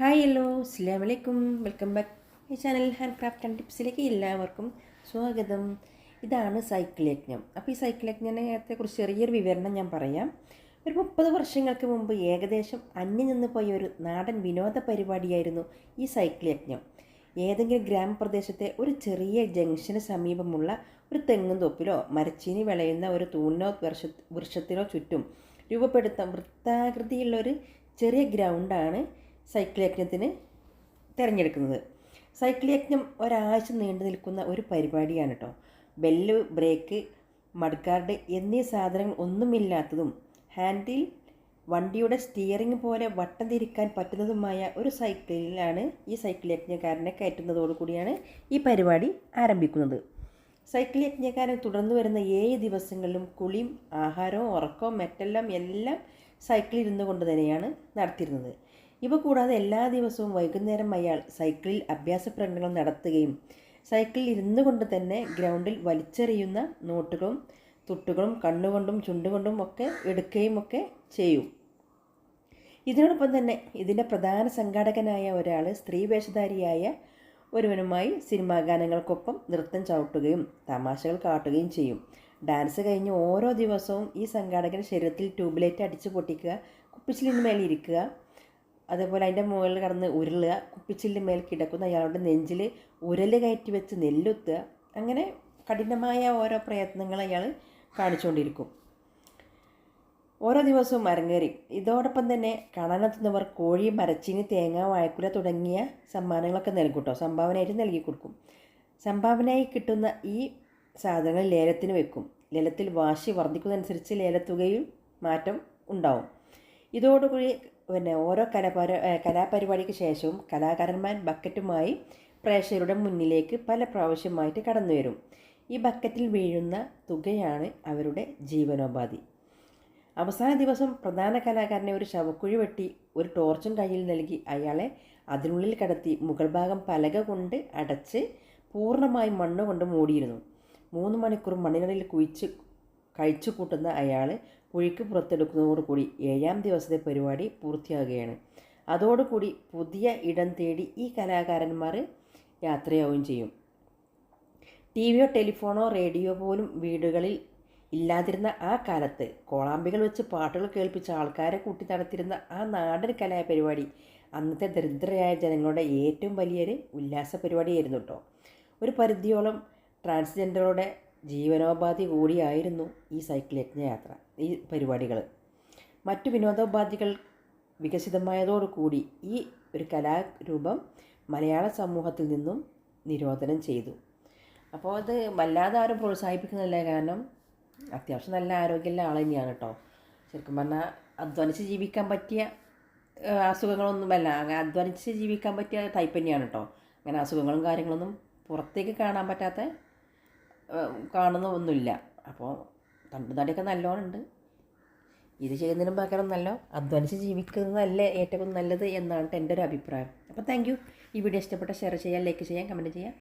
Hi hello അസ്സാം വലൈക്കും welcome back ഈ ചാനൽ ഹാൻഡ് ക്രാഫ്റ്റ് ആൻഡ് ടിപ്സിലേക്ക് എല്ലാവർക്കും സ്വാഗതം. ഇതാണ് സൈക്കിൾ യജ്ഞം. അപ്പോൾ ഈ സൈക്കിൾ യജ്ഞത്തെ കുറിച്ച് ചെറിയൊരു വിവരണം ഞാൻ പറയാം. ഒരു മുപ്പത് വർഷങ്ങൾക്ക് മുമ്പ് ഏകദേശം അന്യം നിന്ന് പോയ ഒരു നാടൻ വിനോദ പരിപാടിയായിരുന്നു ഈ സൈക്കിൾ യജ്ഞം. ഏതെങ്കിലും ഗ്രാമപ്രദേശത്തെ ഒരു ചെറിയ ജംഗ്ഷന് സമീപമുള്ള ഒരു തെങ്ങും തോപ്പിലോ മരച്ചീനി വിളയുന്ന ഒരു തൂണിനോ വൃക്ഷ വൃക്ഷത്തിനോ ചുറ്റും രൂപപ്പെടുത്താൻ വൃത്താകൃതിയുള്ള ഒരു ചെറിയ ഗ്രൗണ്ടാണ് സൈക്കിൾ യജ്ഞത്തിന് തിരഞ്ഞെടുക്കുന്നത്. സൈക്കിൾ യജ്ഞം ഒരാഴ്ച നീണ്ടു നിൽക്കുന്ന ഒരു പരിപാടിയാണ് കേട്ടോ ബെല്ല് ബ്രേക്ക് മഡ്ഗാർഡ് എന്നീ സാധനങ്ങൾ ഒന്നുമില്ലാത്തതും ഹാൻഡിൽ വണ്ടിയുടെ സ്റ്റിയറിംഗ് പോലെ വട്ടം തിരിക്കാൻ പറ്റുന്നതുമായ ഒരു സൈക്കിളിലാണ് ഈ സൈക്കിൾ യജ്ഞക്കാരനെ കയറ്റുന്നതോടുകൂടിയാണ് ഈ പരിപാടി ആരംഭിക്കുന്നത്. സൈക്കിൾ യജ്ഞക്കാരൻ തുടർന്ന് വരുന്ന ഏഴ് ദിവസങ്ങളിലും കുളിയും ആഹാരവും ഉറക്കവും മറ്റെല്ലാം എല്ലാം സൈക്കിളിൽ ഇരുന്നു കൊണ്ട് തന്നെയാണ് നടത്തിയിരുന്നത്. ഇവ കൂടാതെ എല്ലാ ദിവസവും വൈകുന്നേരം അയാൾ സൈക്കിളിൽ അഭ്യാസ പ്രകടനങ്ങൾ നടത്തുകയും സൈക്കിളിൽ ഇരുന്നു കൊണ്ട് തന്നെ ഗ്രൗണ്ടിൽ വലിച്ചെറിയുന്ന നോട്ടുകളും തുട്ടുകളും കണ്ണുകൊണ്ടും ചുണ്ടുകൊണ്ടും ഒക്കെ എടുക്കുകയും ഒക്കെ ചെയ്യും. ഇതിനോടൊപ്പം തന്നെ ഇതിന്റെ പ്രധാന സംഘാടകനായ ഒരാൾ സ്ത്രീ വേഷധാരിയായ ഒരുവനുമായി സിനിമാ ഗാനങ്ങൾക്കൊപ്പം നൃത്തം ചവിട്ടുകയും തമാശകൾ കാട്ടുകയും ചെയ്യും. ഡാൻസ് കഴിഞ്ഞ് ഓരോ ദിവസവും ഈ സംഘാടകൻ ശരീരത്തിൽ ട്യൂബ്ലൈറ്റ് അടിച്ചു പൊട്ടിക്കുക കുപ്പിച്ചിലിന് മേലെ ഇരിക്കുക അതേപോലെ അതിന്റെ മുകളിൽ കടന്ന് ഉരുളുക കുപ്പിച്ചില്ലിന്റെ മേൽ കിടക്കുന്ന അയാളുടെ നെഞ്ചിൽ ഉരൽ കയറ്റി വെച്ച് നെല്ലുത്തുക. അങ്ങനെ കഠിനമായ ഓരോ പ്രയത്നങ്ങൾ അയാൾ കാണിച്ചുകൊണ്ടിരിക്കും. ഓരോ ദിവസവും അരങ്ങേറി. ഇതോടൊപ്പം തന്നെ കാണാനെത്തുന്നവർ കോഴി മരച്ചീനി തേങ്ങ വാഴക്കുല തുടങ്ങിയ സമ്മാനങ്ങളൊക്കെ നൽകും കേട്ടോ. സംഭാവനയായിട്ട് നൽകി കൊടുക്കും. സംഭാവനയായി കിട്ടുന്ന ഈ സാധനങ്ങൾ ലേലത്തിന് വെക്കും. ലേലത്തിൽ വാശി വർദ്ധിക്കുന്നതനുസരിച്ച് ലേലത്തുകയും മാറ്റം ഉണ്ടാവും. ഇതോടുകൂടി പിന്നെ ഓരോ കലാപര കലാപരിപാടിക്ക് ശേഷവും കലാകാരന്മാർ ബക്കറ്റുമായി പ്രേക്ഷകരുടെ മുന്നിലേക്ക് പല പ്രാവശ്യമായിട്ട് കടന്നു വരും ഈ ബക്കറ്റിൽ വീഴുന്ന തുകയാണ് അവരുടെ ജീവനോപാധി. അവസാന ദിവസം പ്രധാന കലാകാരനെ ഒരു ശവക്കുഴി വെട്ടി ഒരു ടോർച്ചും കയ്യിൽ നൽകി അയാളെ അതിനുള്ളിൽ കടത്തി മുകൾ ഭാഗം പലക കൊണ്ട് അടച്ച് പൂർണമായും മണ്ണ് കൊണ്ട് മൂടിയിരുന്നു. മൂന്ന് മണിക്കൂർ മണ്ണിനടിയിൽ കുഴിച്ച് കഴിച്ചു കൂട്ടുന്ന അയാൾ കുഴിക്ക് പുറത്തെടുക്കുന്നതോടുകൂടി ഏഴാം ദിവസത്തെ പരിപാടി പൂർത്തിയാകുകയാണ് അതോടുകൂടി പുതിയ ഇടം തേടി ഈ കലാകാരന്മാർ യാത്രയാവുകയും ചെയ്യും. ടി വിയോ ടെലിഫോണോ റേഡിയോ പോലും വീടുകളിൽ ഇല്ലാതിരുന്ന ആ കാലത്ത് കോളാമ്പികൾ വെച്ച് പാട്ടുകൾ കേൾപ്പിച്ച ആൾക്കാരെ കൂട്ടി നടത്തിയിരുന്ന ആ നാടൻ കലാപരിപാടി അന്നത്തെ ദരിദ്രരായ ജനങ്ങളുടെ ഏറ്റവും വലിയൊരു ഉല്ലാസ പരിപാടിയായിരുന്നു കേട്ടോ ഒരു പരിധിയോളം ട്രാൻസ്ജെൻഡറുടെ ജീവനോപാധി കൂടിയായിരുന്നു ഈ സൈക്കിൾ യജ്ഞയാത്ര ഈ പരിപാടികൾ മറ്റു വിനോദോപാധികൾ വികസിതമായതോടുകൂടി ഈ ഒരു കലാരൂപം മലയാള സമൂഹത്തിൽ നിന്നും നിരോധനം ചെയ്തു. അപ്പോൾ അത് വല്ലാതെ ആരും പ്രോത്സാഹിപ്പിക്കുന്നില്ല കാരണം അത്യാവശ്യം നല്ല ആരോഗ്യമുള്ള ആൾ തന്നെയാണ് കേട്ടോ ശരിക്കും പറഞ്ഞാൽ അധ്വാനിച്ച് ജീവിക്കാൻ പറ്റിയ അസുഖങ്ങളൊന്നുമല്ല അധ്വാനിച്ച് ജീവിക്കാൻ പറ്റിയ ടൈപ്പ് തന്നെയാണ് കേട്ടോ അങ്ങനെ അസുഖങ്ങളും കാര്യങ്ങളൊന്നും പുറത്തേക്ക് കാണാൻ പറ്റാത്ത കാണുന്ന ഒന്നുമില്ല അപ്പോൾ തണ്ടുതടിയൊക്കെ നല്ലോണം ഉണ്ട് ഇത് ചെയ്യുന്നതിനും പകരം നല്ല അധ്വാനിച്ച് ജീവിക്കുന്നതല്ലേ ഏറ്റവും നല്ലത് എന്നാണ് എന്റെ ഒരു അഭിപ്രായം. അപ്പോൾ താങ്ക് യു. ഈ വീഡിയോ ഇഷ്ടപ്പെട്ട ഷെയർ ചെയ്യാം ലൈക്ക് ചെയ്യാം കമന്റ് ചെയ്യാം